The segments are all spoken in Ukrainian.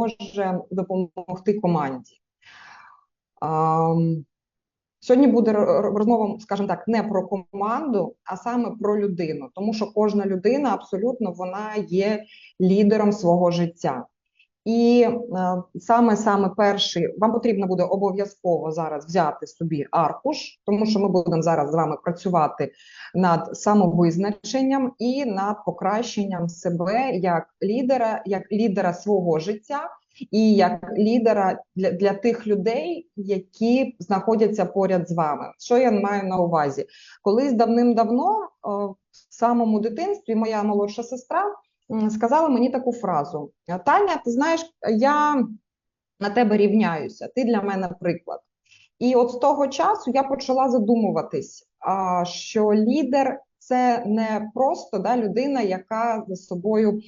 може допомогти команді. Сьогодні буде ро- ро- розмова, скажімо так, не про команду, а саме про людину, тому що кожна людина абсолютно вона є лідером свого життя. І е, саме саме перший вам потрібно буде обов'язково зараз взяти собі аркуш, тому що ми будемо зараз з вами працювати над самовизначенням і над покращенням себе як лідера, як лідера свого життя і як лідера для, для тих людей, які знаходяться поряд з вами. Що я маю на увазі? Колись давним-давно, в самому дитинстві, моя молодша сестра сказала мені таку фразу: Таня, ти знаєш, я на тебе рівняюся, ти для мене приклад. І от з того часу я почала задумуватись, що лідер це не просто да, людина, яка за собою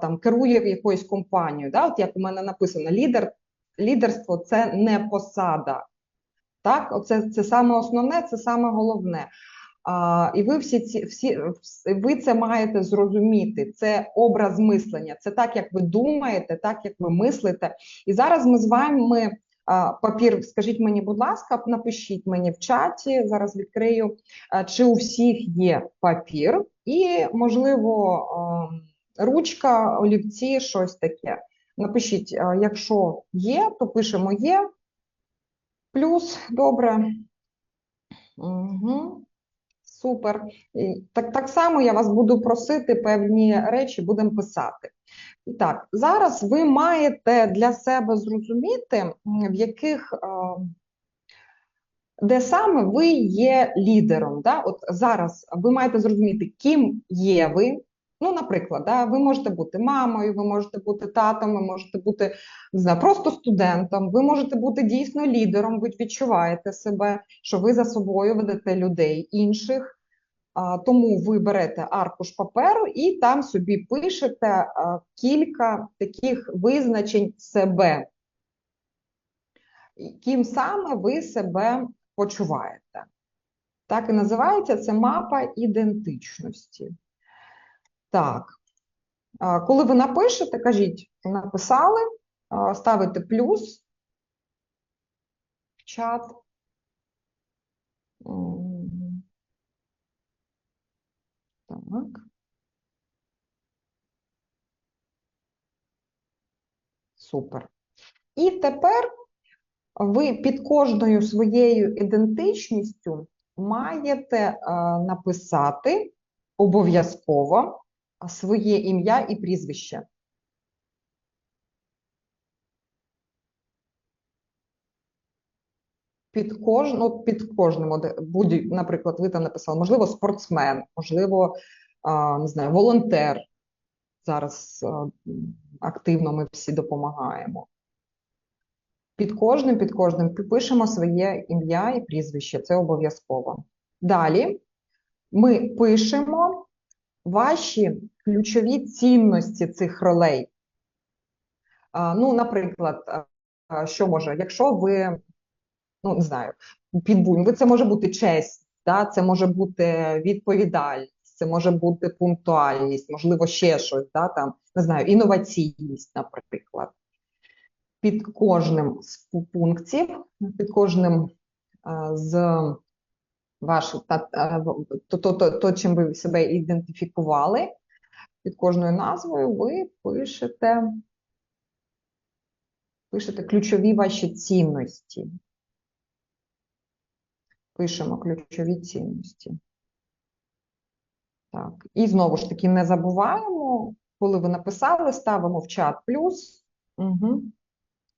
там керує якоюсь компанією. Да? От як у мене написано, лідер, лідерство це не посада. Так, оце це саме основне, це саме головне. А, і ви всі ці всі ви це маєте зрозуміти. Це образ мислення. Це так, як ви думаєте, так як ви мислите. І зараз ми з вами а, папір. Скажіть мені, будь ласка, напишіть мені в чаті. Зараз відкрию, а, чи у всіх є папір, і можливо а, ручка, олівці, щось таке. Напишіть, а, якщо є, то пишемо є. Плюс, добре. Угу. Супер. Так, так само я вас буду просити певні речі, будемо писати. І так, зараз ви маєте для себе зрозуміти, в яких, е, де саме ви є лідером. Да? От зараз ви маєте зрозуміти, ким є ви. Ну, наприклад, да, ви можете бути мамою, ви можете бути татом, ви можете бути не знаю, просто студентом, ви можете бути дійсно лідером, ви відчуваєте себе, що ви за собою ведете людей інших. А, Тому ви берете аркуш паперу і там собі пишете а, кілька таких визначень себе. Ким саме ви себе почуваєте. Так і називається це мапа ідентичності. Так, коли ви напишете, кажіть, написали, ставите плюс в чат. Так. Супер. І тепер ви під кожною своєю ідентичністю маєте написати обов'язково своє ім'я і прізвище. Під кож... ну, під кожним, будь, наприклад, ви там написали, можливо, спортсмен, можливо, не знаю, волонтер. Зараз активно ми всі допомагаємо. Під кожним, під кожним пишемо своє ім'я і прізвище, це обов'язково. Далі ми пишемо ваші ключові цінності цих ролей. Ну, наприклад, що може, якщо ви, ну не знаю, під будь- ви це може бути честь, да? це може бути відповідальність, це може бути пунктуальність, можливо, ще щось, да? там, не знаю, інноваційність, наприклад. Під кожним з пунктів, під кожним з ваших то, то, то, то, чим ви себе ідентифікували, під кожною назвою ви пишете, пишете ключові ваші цінності. Пишемо ключові цінності. Так, і знову ж таки не забуваємо, коли ви написали, ставимо в чат плюс. Угу.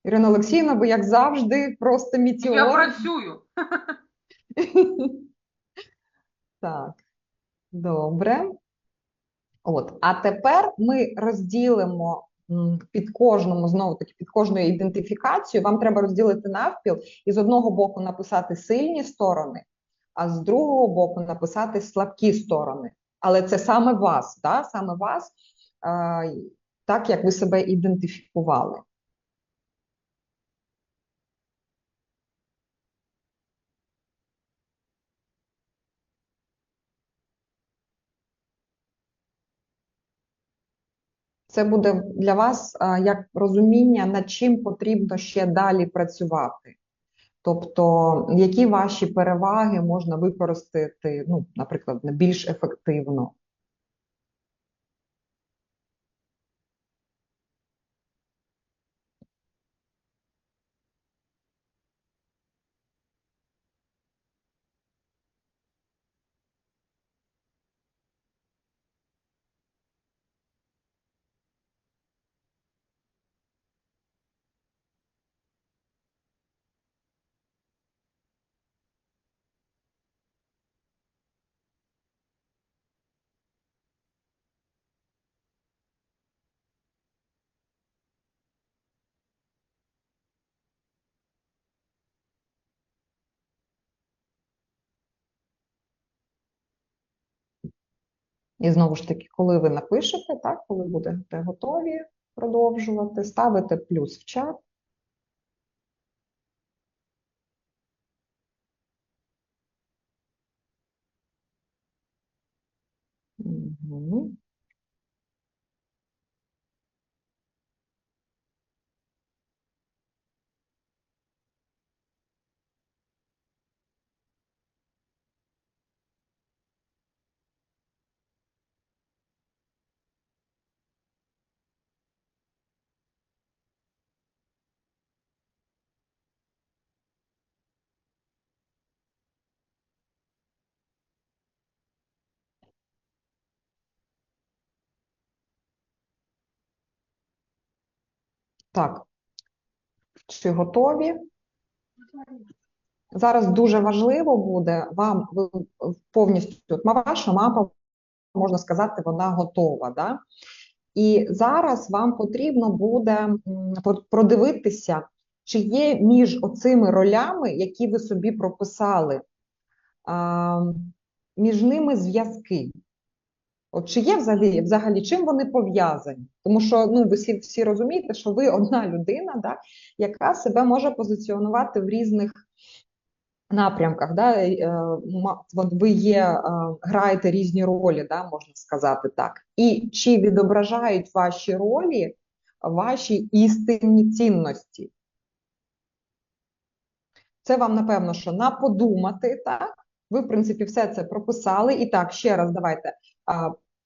Ірина Олексіївна, ви як завжди, просто Я працюю. Так, добре. От, а тепер ми розділимо під кожному, знову таки, під кожною ідентифікацією, вам треба розділити навпіл і з одного боку написати сильні сторони, а з другого боку написати слабкі сторони. Але це саме вас, да? саме вас, так як ви себе ідентифікували. Це буде для вас як розуміння, над чим потрібно ще далі працювати. Тобто, які ваші переваги можна використати, ну, наприклад, більш ефективно. І знову ж таки, коли ви напишете, так, коли будете готові продовжувати, ставите плюс в чат. Угу. Так, чи готові? Зараз дуже важливо буде вам повністю ваша мапа, можна сказати, вона готова. Да? І зараз вам потрібно буде продивитися, чи є між оцими ролями, які ви собі прописали, між ними зв'язки. От чи є взагалі, взагалі чим вони пов'язані? Тому що ну, ви всі, всі розумієте, що ви одна людина, да, яка себе може позиціонувати в різних напрямках. Да? е, Ви є, е, граєте різні ролі, да, можна сказати так. І чи відображають ваші ролі ваші істинні цінності? Це вам, напевно, що на подумати, так? Ви, в принципі, все це прописали. І так, ще раз давайте.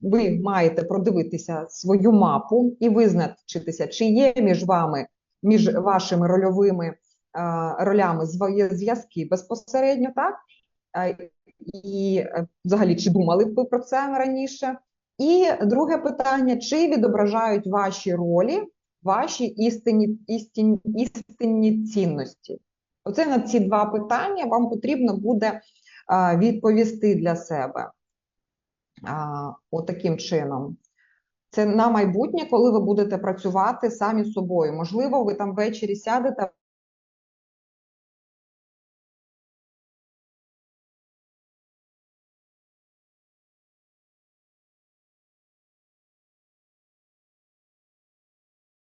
Ви маєте продивитися свою мапу і визначитися, чи є між вами, між вашими рольовими ролями зв'язки безпосередньо, так? І е, взагалі, чи думали б ви про це раніше? І друге питання: чи відображають ваші ролі ваші істинні, істинні, істинні цінності? Оце на ці два питання вам потрібно буде відповісти для себе. Отаким чином. Це на майбутнє, коли ви будете працювати самі з собою. Можливо, ви там ввечері сядете.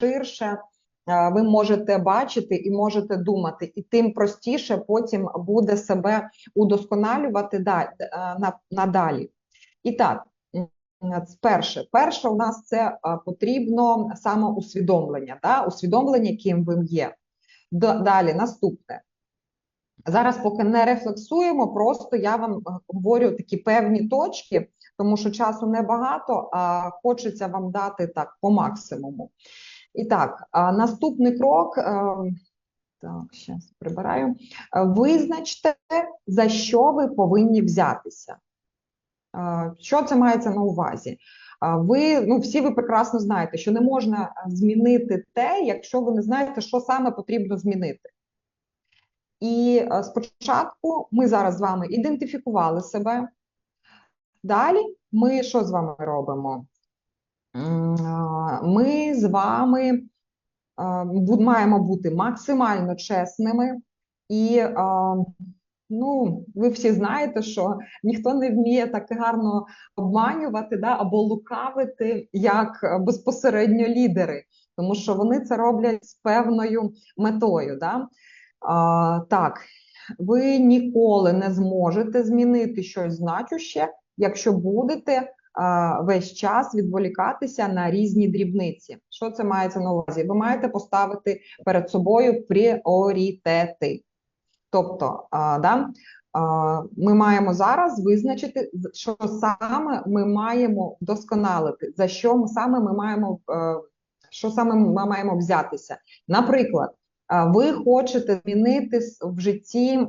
ширше ви можете бачити і можете думати, і тим простіше потім буде себе удосконалювати е, на- надалі. І так, перше, перше у нас це потрібно самоусвідомлення, да? усвідомлення, ким ви є. Далі, наступне. Зараз поки не рефлексуємо, просто я вам е, говорю такі певні точки, тому що часу небагато, а хочеться вам дати так по максимуму. І так, наступний крок. е, Так, зараз прибираю. Визначте, за що ви повинні взятися. Е, Що це мається на увазі? Ви, ну, всі ви прекрасно знаєте, що не можна е, змінити те, якщо ви не знаєте, що саме потрібно змінити. І е, спочатку ми зараз з вами ідентифікували себе. Далі ми що з вами робимо? Ми з вами маємо бути максимально чесними, і ну, ви всі знаєте, що ніхто не вміє так гарно обманювати да, або лукавити, як е, безпосередньо лідери, тому що вони це роблять з певною метою. Да? А, так, ви ніколи не зможете змінити щось значуще, якщо будете а, весь час відволікатися на різні дрібниці. Що це мається на увазі? Ви маєте поставити перед собою пріоритети. Тобто, да, ми маємо зараз визначити, що саме ми маємо вдосконалити, за що ми саме ми маємо, е, що саме ми маємо взятися. Наприклад, ви хочете змінити в житті,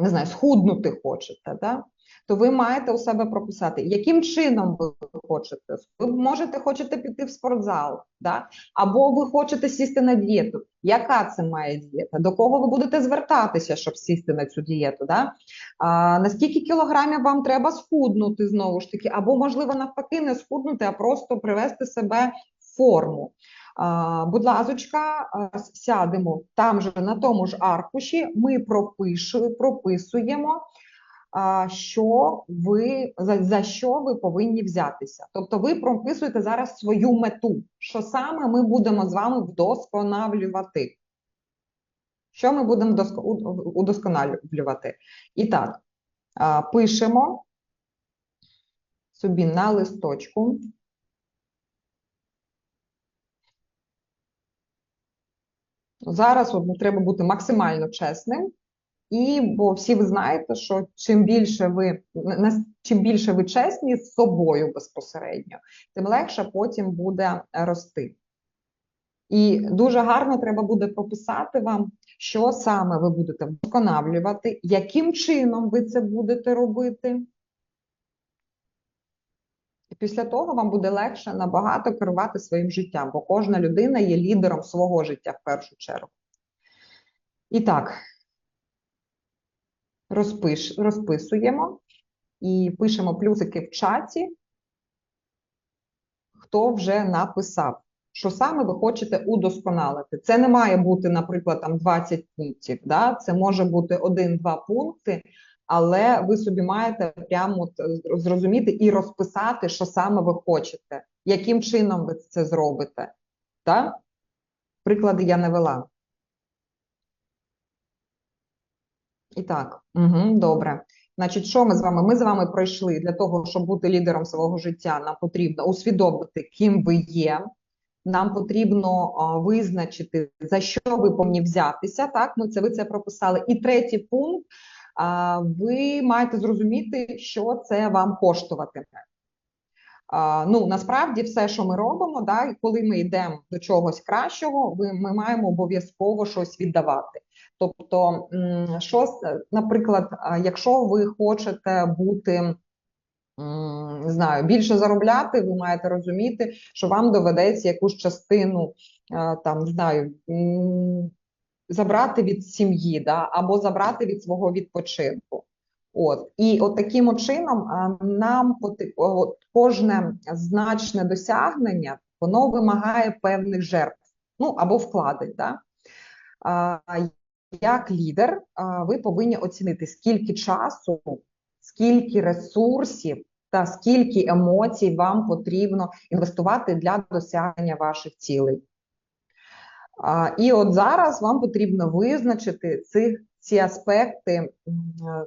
не знаю, схуднути хочете, да? То ви маєте у себе прописати, яким чином ви хочете. Ви можете хочете піти в спортзал, да? або ви хочете сісти на дієту. Яка це має дієта? До кого ви будете звертатися, щоб сісти на цю дієту? Да? А, наскільки кілограмів вам треба схуднути знову ж таки, або, можливо, навпаки, не схуднути, а просто привести себе в форму. А, будь ласочка, сядемо там же на тому ж аркуші, ми пропишу, прописуємо, що ви за, за що ви повинні взятися. Тобто ви прописуєте зараз свою мету, що саме ми будемо з вами вдосконалювати. Що ми будемо удосконалювати? І так, пишемо собі на листочку. Зараз от, треба бути максимально чесним, і бо всі ви знаєте, що чим більше ви чим більше ви чесні з собою безпосередньо, тим легше потім буде рости. І дуже гарно треба буде прописати вам, що саме ви будете вдосконалювати, яким чином ви це будете робити. І після того вам буде легше набагато керувати своїм життям, бо кожна людина є лідером свого життя в першу чергу. І так, розпиш, розписуємо і пишемо плюсики в чаті, хто вже написав, що саме ви хочете удосконалити. Це не має бути, наприклад, там 20 пунктів, да? це може бути один-два пункти, але ви собі маєте прямо зрозуміти і розписати, що саме ви хочете, яким чином ви це зробите. Так? Приклади я не вела. І так, угу, добре. Значить, що ми з вами? Ми з вами пройшли для того, щоб бути лідером свого життя, нам потрібно усвідомити, ким ви є. Нам потрібно а, визначити, за що ви повинні взятися. Так, ми це ви це прописали. І третій пункт: а, ви маєте зрозуміти, що це вам коштуватиме. А, ну, насправді, все, що ми робимо, да, коли ми йдемо до чогось кращого, ви, ми маємо обов'язково щось віддавати. Тобто, е, наприклад, якщо ви хочете бути, не знаю, більше заробляти, ви маєте розуміти, що вам доведеться якусь частину, там, знаю, забрати від сім'ї, да, або забрати від свого відпочинку. От і от таким чином нам от, кожне значне досягнення воно вимагає певних жертв, ну або вкладень. Да? Як лідер, ви повинні оцінити, скільки часу, скільки ресурсів та скільки емоцій вам потрібно інвестувати для досягнення ваших цілей. І от зараз вам потрібно визначити цих, ці аспекти,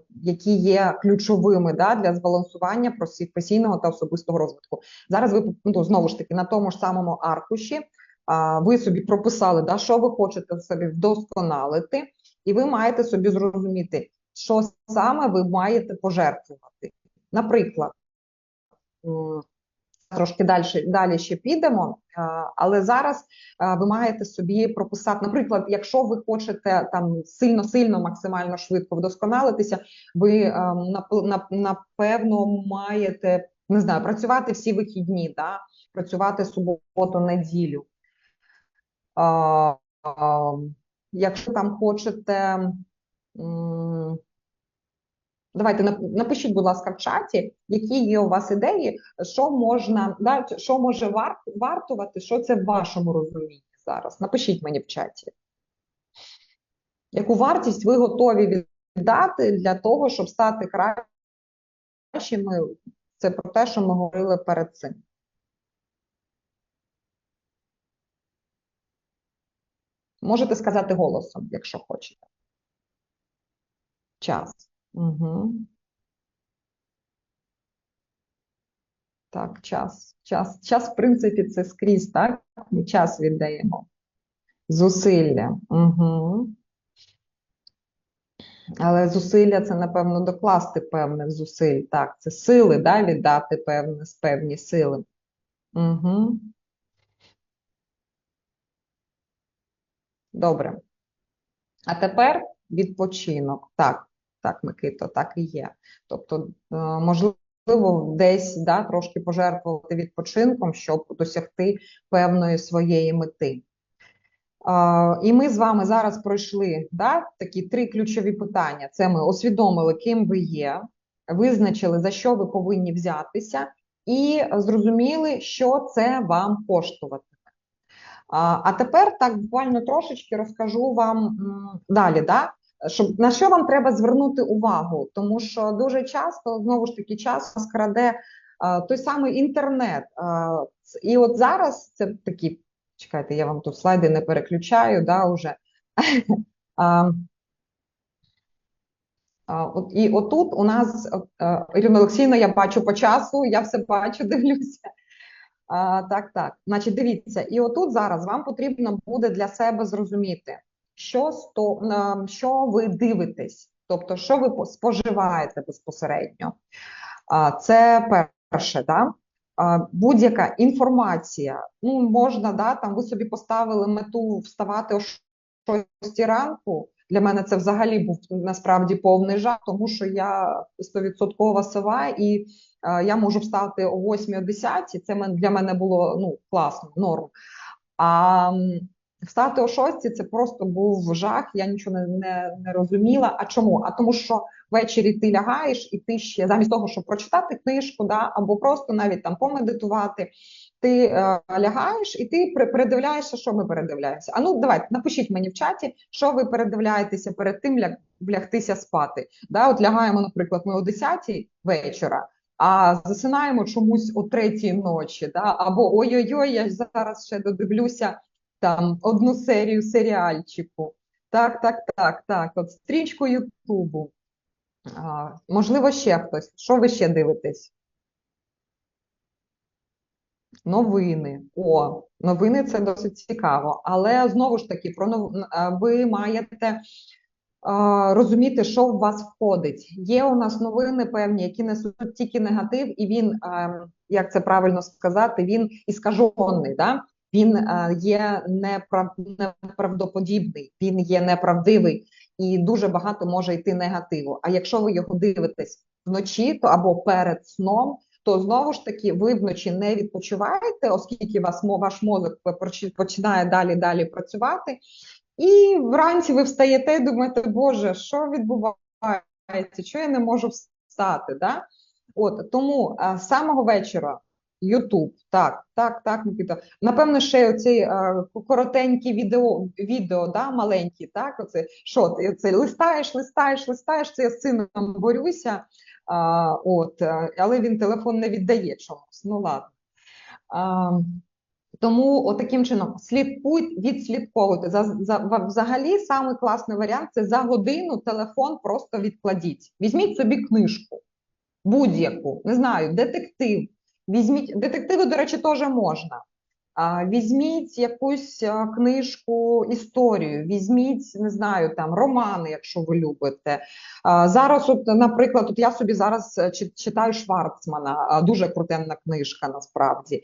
які є ключовими да, для збалансування професійного та особистого розвитку. Зараз ви ну, знову ж таки на тому ж самому аркуші ви собі прописали, да, що ви хочете собі вдосконалити, і ви маєте собі зрозуміти, що саме ви маєте пожертвувати. Наприклад, трошки далі, далі ще підемо, але зараз ви маєте собі прописати, наприклад, якщо ви хочете там сильно-сильно, максимально швидко вдосконалитися, ви напевно маєте не знаю, працювати всі вихідні, да? працювати суботу, неділю. Якщо там хочете. Давайте напишіть, будь ласка, в чаті, які є у вас ідеї, що можна, що може вар, вартувати, що це в вашому розумінні зараз. Напишіть мені в чаті. Яку вартість ви готові віддати для того, щоб стати кращими? Це про те, що ми говорили перед цим. Можете сказати голосом, якщо хочете. Час. Угу. Так, час. Час, час, в принципі, це скрізь, так? Ми час віддаємо. Зусилля. Угу. Але зусилля це, напевно, докласти певних зусиль. Так, це сили, да, віддати певні, певні сили. Угу. Добре. А тепер відпочинок. Так, так, Микито, так і є. Тобто, е, можливо, десь да, трошки пожертвувати відпочинком, щоб досягти певної своєї мети. І ми з вами зараз пройшли да, такі три ключові питання. Це ми усвідомили, ким ви є, визначили, за що ви повинні взятися, і зрозуміли, що це вам коштуватиме. А тепер так буквально трошечки розкажу вам далі, да? щоб на що вам треба звернути увагу, тому що дуже часто знову ж таки час скраде той самий інтернет. А, і от зараз це такі, чекайте, я вам тут слайди не переключаю, да, уже. І отут у нас, Ірина Олексійовна, я бачу по часу, я все бачу, дивлюся. А, Так, так. Значить, дивіться, і отут зараз вам потрібно буде для себе зрозуміти, що сто, що ви дивитесь, тобто, що ви споживаєте безпосередньо. А, Це перше, да? будь-яка інформація. Ну, можна, да, там ви собі поставили мету вставати о 6 ранку. Для мене це взагалі був насправді повний жах, тому що я стовідсоткова сова і я можу встати о 8 о 10, це для мене було ну, класно, норм. А встати о 6 це просто був жах, я нічого не, не, не розуміла. А чому? А тому, що ввечері ти лягаєш, і ти ще замість того, щоб прочитати книжку, да, або просто навіть там помедитувати. Ти е, лягаєш і ти передивляєшся, що ми передивляємося. А ну давайте напишіть мені в чаті, що ви передивляєтеся перед тим, як лягтися спати. Да, От лягаємо, наприклад, ми о 10 вечора, а засинаємо чомусь о третій ночі, да? або ой-ой-ой, я зараз ще додивлюся там одну серію серіальчику. Так, так, так, так. От стрічку Ютубу. А, Можливо, ще хтось. Що ви ще дивитесь? Новини. О, новини це досить цікаво. Але знову ж таки, про нов... ви маєте розуміти, що в вас входить. Є у нас новини певні, які несуть тільки негатив, і він, як це правильно сказати, він іскажений, да? він є неправ... неправдоподібний, він є неправдивий і дуже багато може йти негативу. А якщо ви його дивитесь вночі, то або перед сном. То знову ж таки ви вночі не відпочиваєте, оскільки вас ваш мозок починає далі далі працювати, і вранці ви встаєте і думаєте, Боже, що відбувається? Що я не можу встати? Да? От Тому а, з самого вечора Ютуб, так, так, так, Микита. Напевно, ще оці а, коротенькі відео, відео, да, маленькі, так, оце, що ти це листаєш, листаєш, листаєш, це я з сином борюся, а, от, але він телефон не віддає чомусь. Ну ладно. А, тому отаким чином слідкуйте, відслідковуйте. За, за, взагалі самий класний варіант це за годину телефон просто відкладіть. Візьміть собі книжку, будь-яку, не знаю, детектив. Візьміть, детективи, до речі, теж можна. Візьміть якусь книжку, історію, візьміть, не знаю, там романи, якщо ви любите. Зараз, от, наприклад, от я собі зараз е, читаю Шварцмана, дуже крутенна книжка насправді.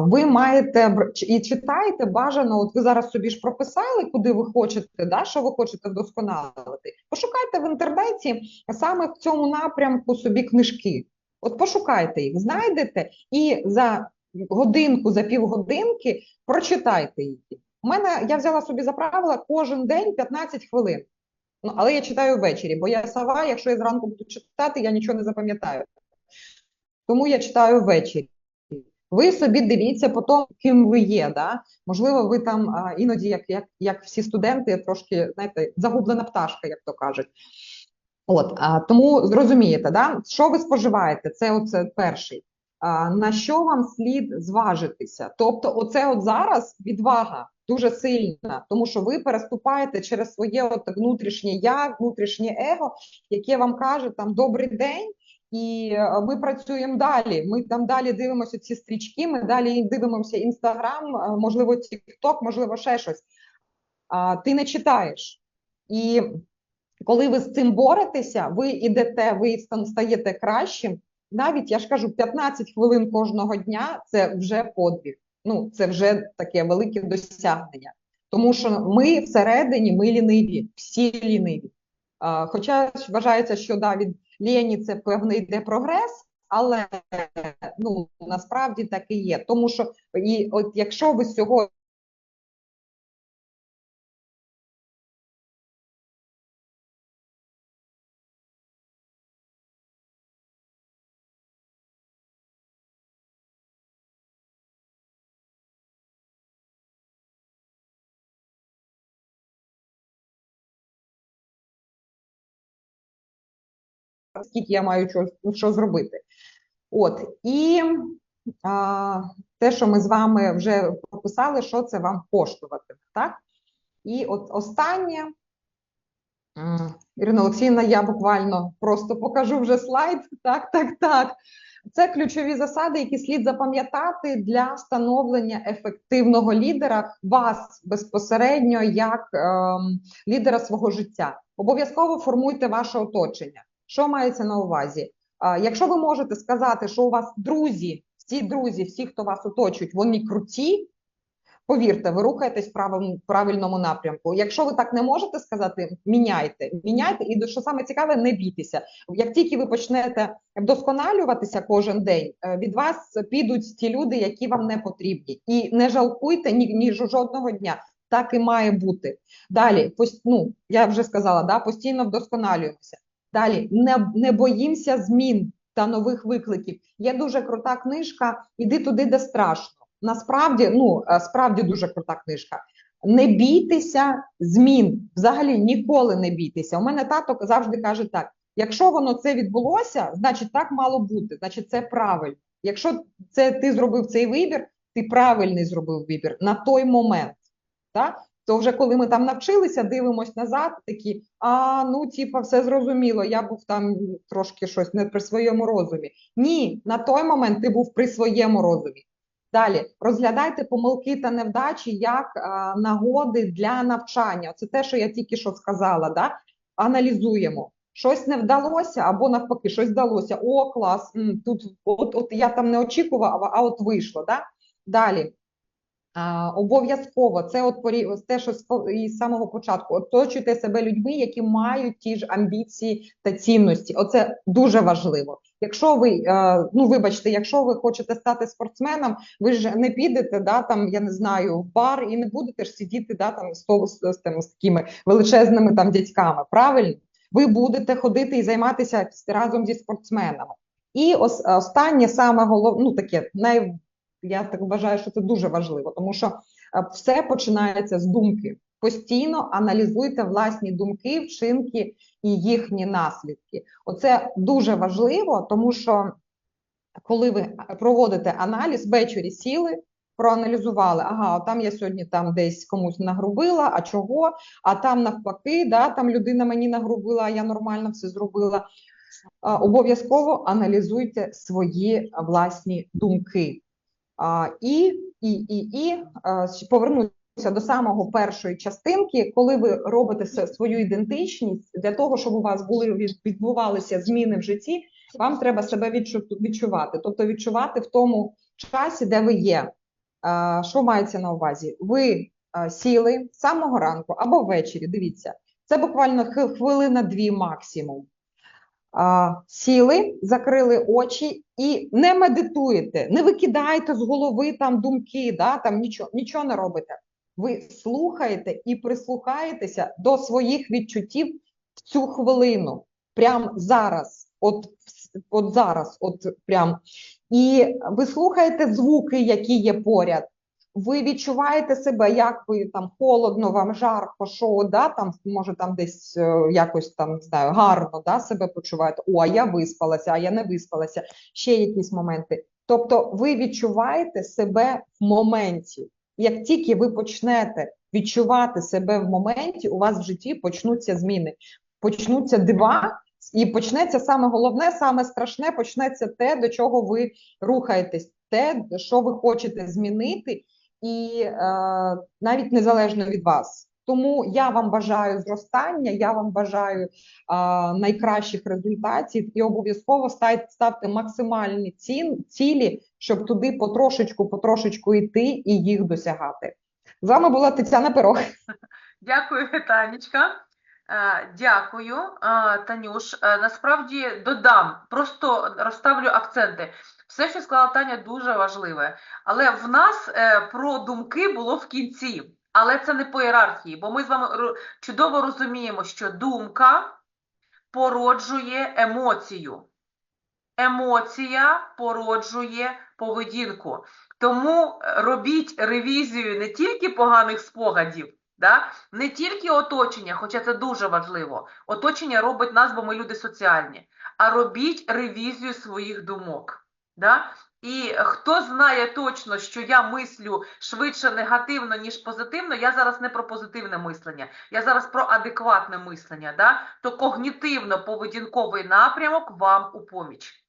Ви маєте і читаєте бажано, от ви зараз собі ж прописали, куди ви хочете, да, що ви хочете вдосконалити. Пошукайте в інтернеті саме в цьому напрямку собі книжки. От пошукайте їх, знайдете і за годинку за півгодинки, прочитайте її. У мене я взяла собі за правило кожен день 15 хвилин. Ну, Але я читаю ввечері, бо я сова, якщо я зранку буду читати, я нічого не запам'ятаю. Тому я читаю ввечері. Ви собі дивіться по тому, ким ви є. Да? Можливо, ви там а, іноді, як як, як всі студенти, трошки знаєте, загублена пташка, як то кажуть. От, а, Тому зрозумієте, да? що ви споживаєте? Це оце перший на що вам слід зважитися? Тобто, оце от зараз відвага дуже сильна, тому що ви переступаєте через своє от внутрішнє я, внутрішнє его, яке вам каже там добрий день. і е, ми працюємо далі. Ми там далі дивимося ці стрічки, ми далі дивимося Інстаграм, е, можливо, Тікток, можливо, ще щось. А ти не читаєш. І коли ви з цим боретеся, ви йдете, ви стаєте кращим. Навіть я ж кажу, 15 хвилин кожного дня це вже подвиг. Ну, це вже таке велике досягнення. Тому що ми всередині, ми ліниві, всі ліниві. А, хоча вважається, що да, від лені це певний йде прогрес, але ну насправді так і є. Тому що і от якщо ви сьогодні скільки я маю що, ну, що зробити. От і а, те, що ми з вами вже прописали, що це вам коштуватиме, так? І от останнє, Ірина Олексіївна, я буквально просто покажу вже слайд. Так, так, так. Це ключові засади, які слід запам'ятати для встановлення ефективного лідера вас безпосередньо як ем, лідера свого життя. Обов'язково формуйте ваше оточення. Що мається на увазі? Якщо ви можете сказати, що у вас друзі, всі друзі, всі, хто вас оточують, вони круті. Повірте, ви рухаєтесь в правильному, напрямку. Якщо ви так не можете сказати, міняйте, міняйте, і що саме цікаве, не бійтеся. Як тільки ви почнете вдосконалюватися кожен день, е, від вас підуть ті люди, які вам не потрібні, і не жалкуйте ні, ні жодного дня. Так і має бути. Далі, ну, я вже сказала, да, постійно вдосконалюємося. Далі не, не боїмося змін та нових викликів. Є дуже крута книжка Іди туди, де страшно. Насправді, ну е, справді дуже крута книжка. Не бійтеся змін. Взагалі ніколи не бійтеся. У мене тато завжди каже так: якщо воно це відбулося, значить так мало бути, значить це правильно. Якщо це ти зробив цей вибір, ти правильний зробив вибір на той момент. Так? То вже коли ми там навчилися, дивимось назад, такі, а ну, типа, все зрозуміло, я був там трошки щось не при своєму розумі. Ні, на той момент ти був при своєму розумі. Далі розглядайте помилки та невдачі як а, нагоди для навчання. Це те, що я тільки що сказала. Да? Аналізуємо. Щось не вдалося, або навпаки, щось вдалося. О, клас! Тут от, от я там не очікував, а, а от вийшло. Да? Далі. Обов'язково це от те, що із самого початку оточуйте себе людьми, які мають ті ж амбіції та цінності. Оце дуже важливо. Якщо ви е, ну вибачте, якщо ви хочете стати спортсменом, ви ж не підете, да там я не знаю, в бар і не будете ж сидіти, да там з, того- з, такими величезними там дядьками. Правильно, ви будете ходити і займатися разом зі спортсменами. І ос, останнє саме головне, ну таке най я так вважаю, що це дуже важливо, тому що е, все починається з думки. Постійно аналізуйте власні думки, вчинки і їхні наслідки. Оце дуже важливо, тому що коли ви проводите аналіз, ввечері сіли, проаналізували, ага, там я сьогодні там десь комусь нагрубила, а чого? А там навпаки, да, там людина мені нагрубила, а я нормально все зробила. Обов'язково аналізуйте свої власні думки. І, і, і, і а, повернуся до самого першої частинки, коли ви робите свою ідентичність для того, щоб у вас були відбувалися зміни в житті, вам треба себе відчувати, тобто відчувати в тому часі, де ви є. Що мається на увазі? Ви сіли з самого ранку або ввечері. Дивіться, це буквально хвилина-дві максимум. Сіли, закрили очі і не медитуєте, не викидаєте з голови там думки, да, там нічого, нічого не робите. Ви слухаєте і прислухаєтеся до своїх відчуттів в цю хвилину, прямо зараз, от, от зараз, от прям. І ви слухаєте звуки, які є поряд. Ви відчуваєте себе, як ви там холодно, вам жарко, що да, там може там десь е, якось там не знаю, гарно да, себе почуваєте. О, а я виспалася, а я не виспалася. Ще якісь моменти. Тобто, ви відчуваєте себе в моменті. Як тільки ви почнете відчувати себе в моменті, у вас в житті почнуться зміни, почнуться дива, І почнеться саме головне, саме страшне, почнеться те, до чого ви рухаєтесь, те, що ви хочете змінити, і е, навіть незалежно від вас. Тому я вам бажаю зростання, я вам бажаю а, найкращих результатів і обов'язково ставте максимальні цін, цілі, щоб туди потрошечку, потрошечку йти і їх досягати. З вами була Тетяна Пирог. Дякую, Танечка. Е, Дякую, Е, Танюш. Е, Насправді додам, просто розставлю акценти. Все, що сказала Таня, дуже важливе. Але в нас е, про думки було в кінці. Але це не по ієрархії, бо ми з вами чудово розуміємо, що думка породжує емоцію. Емоція породжує поведінку. Тому е, робіть ревізію не тільки поганих спогадів, да? не тільки оточення, хоча це дуже важливо. Оточення робить нас, бо ми люди соціальні, а робіть ревізію своїх думок. Да? І хто знає точно, що я мислю швидше негативно, ніж позитивно, я зараз не про позитивне мислення, я зараз про адекватне мислення, да? то когнітивно-поведінковий напрямок вам у поміч.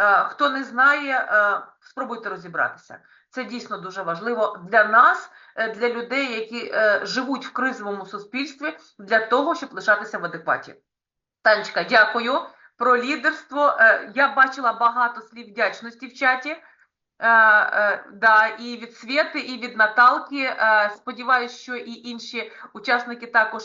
Е, Хто не знає, е, спробуйте розібратися. Це дійсно дуже важливо для нас, е, для людей, які живуть в кризовому суспільстві, для того, щоб лишатися в адекваті. Танечка, дякую. Про лідерство. Е, Я бачила багато слів вдячності в чаті. Е, е, да, і від Свєти, і від Наталки. Сподіваюся, що і інші учасники також